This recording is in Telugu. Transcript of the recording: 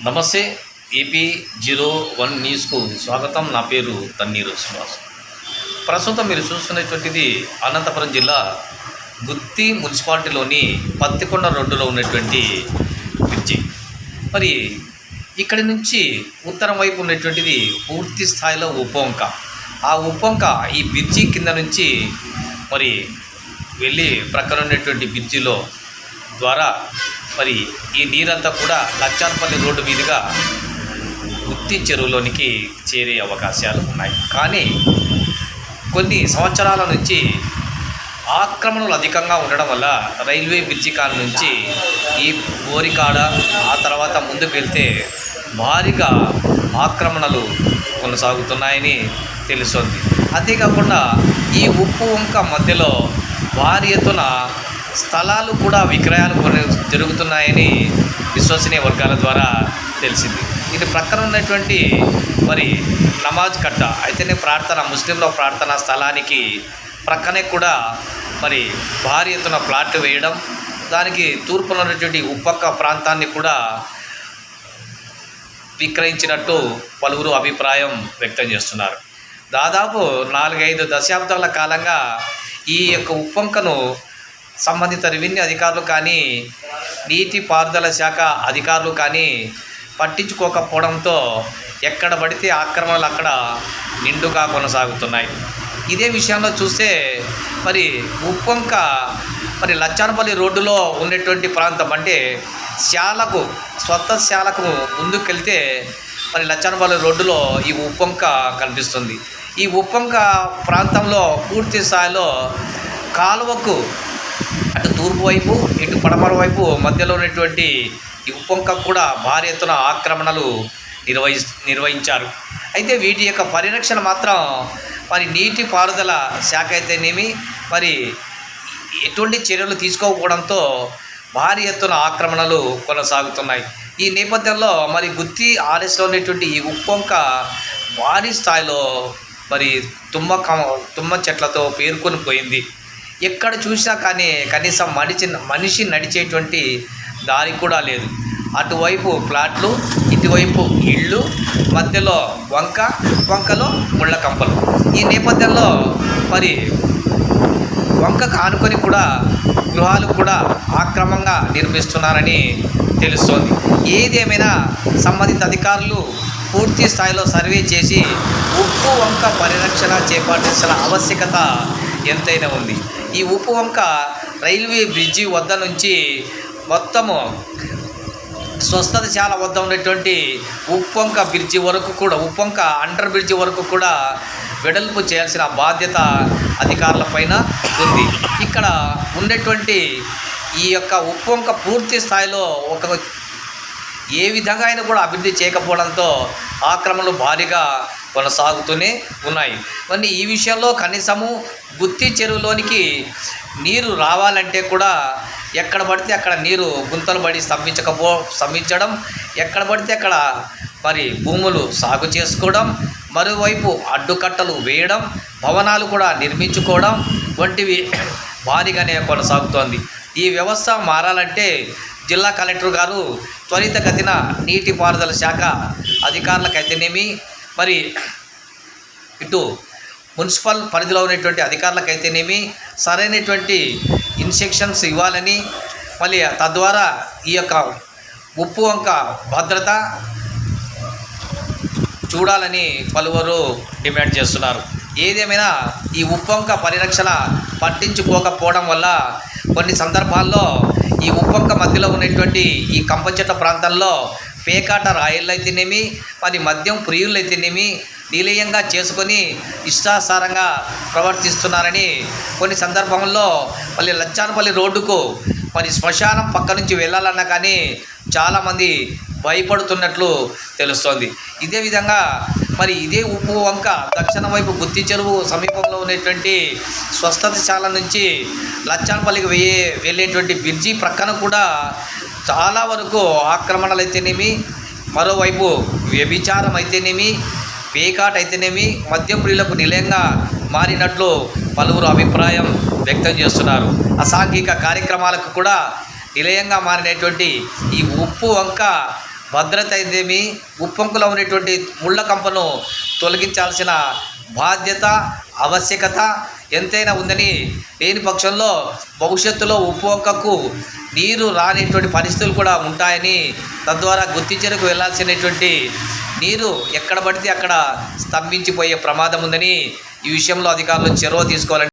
నమస్తే ఏపీ జీరో వన్ న్యూస్కు స్వాగతం. నా పేరు తన్నీరు శ్రీనివాస్. ప్రస్తుతం మీరు చూస్తున్నటువంటిది అనంతపురం జిల్లా గుత్తి మున్సిపాలిటీలోని పత్తికొండ రోడ్డులో ఉన్నటువంటి బ్రిడ్జి. మరి ఇక్కడి నుంచి ఉత్తరం వైపు ఉన్నటువంటిది పూర్తి స్థాయిలో ఉప్పొంక ఆ ఉప్పొంక ఈ బ్రిడ్జి కింద నుంచి మరి వెళ్ళి ప్రక్కన ఉన్నటువంటి బ్రిడ్జిలో ద్వారా మరి ఈ నీరంతా కూడా లచ్చాన్పల్లి రోడ్డు మీదుగా గుత్తి చెరువులోనికి చేరే అవకాశాలు ఉన్నాయి. కానీ కొన్ని సంవత్సరాల నుంచి ఆక్రమణలు అధికంగా ఉండడం వల్ల రైల్వే బ్రిడ్జి కాడ నుంచి ఈ బోరికాడ ఆ తర్వాత ముందుకు వెళ్తే భారీగా ఆక్రమణలు కొనసాగుతున్నాయని తెలుస్తుంది. అంతేకాకుండా ఈ ఉప్పు వంక మధ్యలో భారీ ఎత్తున స్థలాలు కూడా విక్రయాలు కొన్ని జరుగుతున్నాయని విశ్వసనీయ వర్గాల ద్వారా తెలిసింది. ఇది ప్రక్కన ఉన్నటువంటి మరి నమాజ్ కట్ట అయితేనే ప్రార్థన ముస్లింల ప్రార్థన స్థలానికి ప్రక్కనే కూడా మరి భారీ ఎత్తున ప్లాట్ వేయడం దానికి తూర్పున ఉన్నటువంటి ఉప్పక్క ప్రాంతాన్ని కూడా విక్రయించినట్టు పలువురు అభిప్రాయం వ్యక్తం చేస్తున్నారు. దాదాపు నాలుగైదు దశాబ్దాల కాలంగా ఈ యొక్క ఉప్పంకను సంబంధిత రెవెన్యూ అధికారులు కానీ నీటి పారుదల శాఖ అధికారులు కానీ పట్టించుకోకపోవడంతో ఎక్కడ పడితే ఆక్రమణలు అక్కడ నిండుగా కొనసాగుతున్నాయి. ఇదే విషయంలో చూస్తే మరి ఉప్పొంక మరి లచ్చానపల్లి రోడ్డులో ఉన్నటువంటి ప్రాంతం అంటే శాలకు స్వత శాలకు ముందుకెళ్తే మరి లచ్చానపల్లి రోడ్డులో ఈ ఉప్పొంక కనిపిస్తుంది. ఈ ఉప్పొంక ప్రాంతంలో పూర్తి స్థాయిలో కాలువకు అటు తూర్పు వైపు ఇటు పడమర వైపు మధ్యలో ఉన్నటువంటి ఈ ఉప్పొంక కూడా భారీ ఎత్తున ఆక్రమణలు నిర్వహి నిర్వహించారు. అయితే వీటి యొక్క పరిరక్షణ మాత్రం మరి నీటి పారుదల శాఖ అయితేనేమి మరి ఎటువంటి చర్యలు తీసుకోకపోవడంతో భారీ ఎత్తున ఆక్రమణలు కొనసాగుతున్నాయి. ఈ నేపథ్యంలో మరి గుత్తి ఆర్ఎస్లో ఉన్నటువంటి ఈ ఉప్పొంక భారీ స్థాయిలో మరి తుమ్మ కమ- తుమ్మ చెట్లతో పేర్కొని పోయింది. ఎక్కడ చూసినా కానీ కనీసం మనిషి మనిషి నడిచేటువంటి దారి కూడా లేదు. అటువైపు ప్లాట్లు ఇటువైపు ఇళ్ళు మధ్యలో వంక వంకలో ముళ్ళ కంపలు. ఈ నేపథ్యంలో మరి వంకకు ఆనుకొని కూడా గృహాలు కూడా ఆక్రమంగా నిర్మిస్తున్నారని తెలుస్తోంది. ఏది ఏమైనా సంబంధిత అధికారులు పూర్తి స్థాయిలో సర్వే చేసి ఉప్పు వంక పరిరక్షణ చేపట్టాల్సిన ఆవశ్యకత ఎంతైనా ఉంది. ఈ ఉప్పు వంక రైల్వే బ్రిడ్జి వద్ద నుంచి మొత్తము స్వస్థతశాల వద్ద ఉన్నటువంటి ఉప్పొంక బ్రిడ్జి వరకు కూడా ఉప్పొంక అండర్ బ్రిడ్జి వరకు కూడా వెడల్పు చేయాల్సిన బాధ్యత అధికారులపైన ఉంది. ఇక్కడ ఉండేటువంటి ఈ యొక్క ఉప్పొంక పూర్తి స్థాయిలో ఒక ఏ విధంగా అయినా కూడా అభివృద్ధి చేయకపోవడంతో ఆక్రమణలు భారీగా కొనసాగుతూనే ఉన్నాయి. మరి ఈ విషయంలో కనీసము గుత్తి చెరువులోనికి నీరు రావాలంటే కూడా ఎక్కడ పడితే అక్కడ నీరు గుంతలు పడి స్తంభించకపో స్తంభించడం ఎక్కడ పడితే అక్కడ మరి భూములు సాగు చేసుకోవడం మరోవైపు అడ్డుకట్టలు వేయడం భవనాలు కూడా నిర్మించుకోవడం వంటివి భారీగానే కొనసాగుతోంది. ఈ వ్యవస్థ మారాలంటే జిల్లా కలెక్టర్ గారు త్వరితగతిన నీటిపారుదల శాఖ అధికారులకైతేనేమి మరి ఇటు మున్సిపల్ పరిధిలో ఉన్నటువంటి అధికారులకైతేనేమి సరైనటువంటి ఇన్స్ట్రక్షన్స్ ఇవ్వాలని మళ్ళీ తద్వారా ఈ యొక్క ఉప్పు వంక భద్రత చూడాలని పలువురు డిమాండ్ చేస్తున్నారు. ఏదేమైనా ఈ ఉప్పొంక పరిరక్షణ పట్టించుకోకపోవడం వల్ల కొన్ని సందర్భాల్లో ఈ ఉప్పొంక మధ్యలో ఉన్నటువంటి ఈ కంపచెట్ల ప్రాంతంలో పేకాట రాయళ్ళు అయితేనేమి మరి మద్యం ప్రియులు అయితేనేమి నిలయంగా చేసుకొని ఇష్టాసారంగా ప్రవర్తిస్తున్నారని కొన్ని సందర్భంలో మళ్ళీ లచ్చానపల్లి రోడ్డుకు మరి శ్మశానం పక్క నుంచి వెళ్ళాలన్నా కానీ చాలామంది భయపడుతున్నట్లు తెలుస్తోంది. ఇదే విధంగా మరి ఇదే ఉప్పు వంక దక్షిణ వైపు గుత్తి చెరువు సమీపంలో ఉన్నటువంటి స్వస్థతశాల నుంచి లచ్చానపల్లికి వెయ్యే వెళ్ళేటువంటి బ్రిడ్జి ప్రక్కన కూడా చాలా వరకు ఆక్రమణలు అయితేనేమి మరోవైపు వ్యభిచారం అయితేనేమి పేకాట్ అయితేనేమి మద్యం ప్రియులకు నిలయంగా మారినట్లు పలువురు అభిప్రాయం వ్యక్తం చేస్తున్నారు. అసాంఘిక కార్యక్రమాలకు కూడా నిలయంగా మారినటువంటి ఈ ఉప్పు వంక భద్రత అయితేమి ఉప్పొంకులో ఉన్నటువంటి ముళ్ళ కంపను తొలగించాల్సిన బాధ్యత ఆవశ్యకత ఎంతైనా ఉందని లేని పక్షంలో భవిష్యత్తులో ఉప్పొంకకు నీరు రానిటువంటి పరిస్థితులు కూడా ఉంటాయని తద్వారా గుర్తించడానికి వెళ్ళాల్సినటువంటి నీరు ఎక్కడ పడితే అక్కడ స్తంభించిపోయే ప్రమాదం ఉందని ఈ విషయంలో అధికారులు చొరవ తీసుకోవాలని